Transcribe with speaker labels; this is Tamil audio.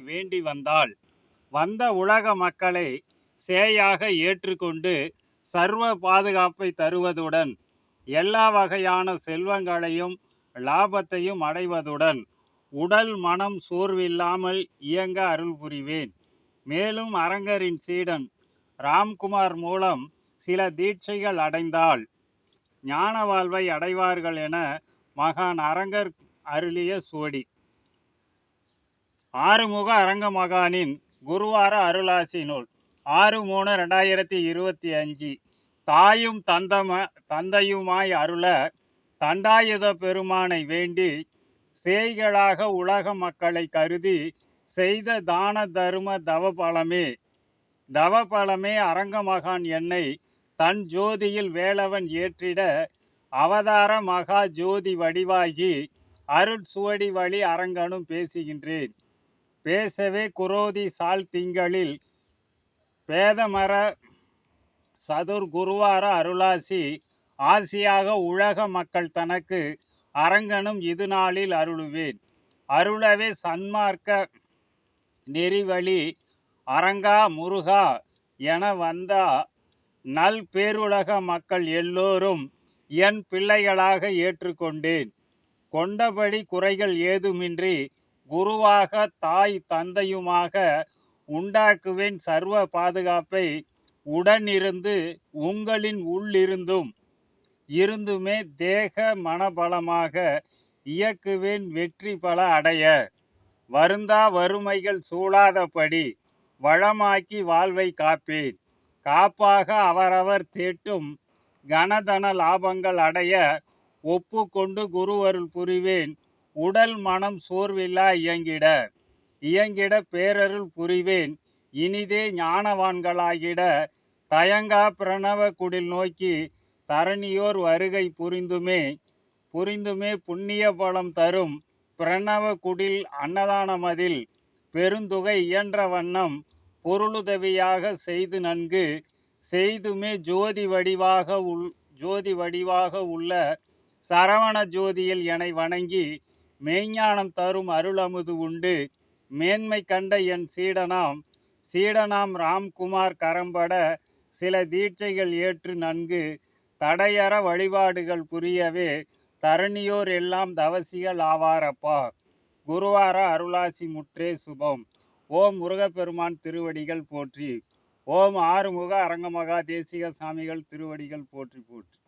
Speaker 1: வேண்டி வந்தால் வந்த உலக மக்களை சேயாக ஏற்றுக்கொண்டு சர்வ பாதுகாப்பை தருவதுடன் எல்லா வகையான செல்வங்களையும் லாபத்தையும் அடைவதுடன் உடல் மனம் சோர்வில்லாமல் இயங்க அருள் புரிவேன். மேலும் அரங்கரின் சீடன் ராம்குமார் மூலம் சில தீட்சைகள் அடைந்தால் ஞான வாழ்வை அடைவார்கள் என மகான் அரங்கர் அருளிய சுவடி ஆறுமுக அரங்க மகானின் குருவார அருளாசி நூல் ஆறு மூணு ரெண்டாயிரத்தி இருபத்தி அஞ்சு. தாயும் தந்தம தந்தையுமாய் அருள தண்டாயுத பெருமானை வேண்டி செய்களாக உலக மக்களை கருதி செய்த தான தரும தவபலமே தவபலமே அரங்க மகான் என்னை தன் ஜோதியில் வேலவன் ஏற்றிட அவதார மகா ஜோதி வடிவாகி அருள் சுவடி வழி அரங்கனும் பேசுகின்றேன். பேசவே குரோதி சால் திங்களில் பேதமர சதுர் குருவார அருளாசி ஆசியாக உலக மக்கள் தனக்கு அரங்கனும் இது நாளில் அருளுவேன். அருளவே சன்மார்க்க நெறிவழி அரங்கா முருகா என வந்தா நல் பேருலக மக்கள் எல்லோரும் என் பிள்ளைகளாக ஏற்றுக்கொண்டேன். கொண்டபடி குறைகள் ஏதுமின்றி குருவாக தாய் தந்தையுமாக உண்டாக்குவேன் சர்வ பாதுகாப்பை உடனிருந்து உங்களின் உள்ளிருந்தும். இருந்துமே தேக மனபலமாக இயக்குவேன் வெற்றி பல அடைய. வருந்தா வறுமைகள் சூழாதபடி வளமாக்கி வாழ்வை காப்பேன். காப்பாக அவரவர் தேட்டும் கனதன லாபங்கள் அடைய ஒப்புக்கொண்டு குருவருள் புரிவேன். உடல் மனம் சோர்வில்லா இயங்கிட. இயங்கிட பேரருள் புரிவேன். இனிதே ஞானவான்களாகிட. தயங்கா பிரணவ குடில் நோக்கி தரணியோர் வருகை புரிந்துமே. புரிந்துமே புண்ணிய பலம் தரும். பிரணவ குடில் அன்னதானமதில் பெருந்தொகை இயன்ற வண்ணம் பொருளுதவியாக செய்து நன்கு. செய்துமே ஜோதி வடிவாக உள் ஜோதி வடிவாக உள்ள சரவண ஜோதியில் என்னை வணங்கி மெய்ஞானம் தரும் அருளமுது உண்டு. மேன்மை கண்ட என் சீடனாம் சீடனாம் ராம்குமார் கரம்பட சில தீட்சைகள் ஏற்று நன்கு தடையற வழிபாடுகள் புரியவே தரணியோர் எல்லாம் தவசிகள் ஆவாரப்பா. குருவார அருளாசி முற்றே சுபம். ஓம் முருகப்பெருமான் திருவடிகள் போற்றி. ஓம் ஆறுமுக அரங்கமகா தேசிக சாமிகள் திருவடிகள் போற்றி போற்றி.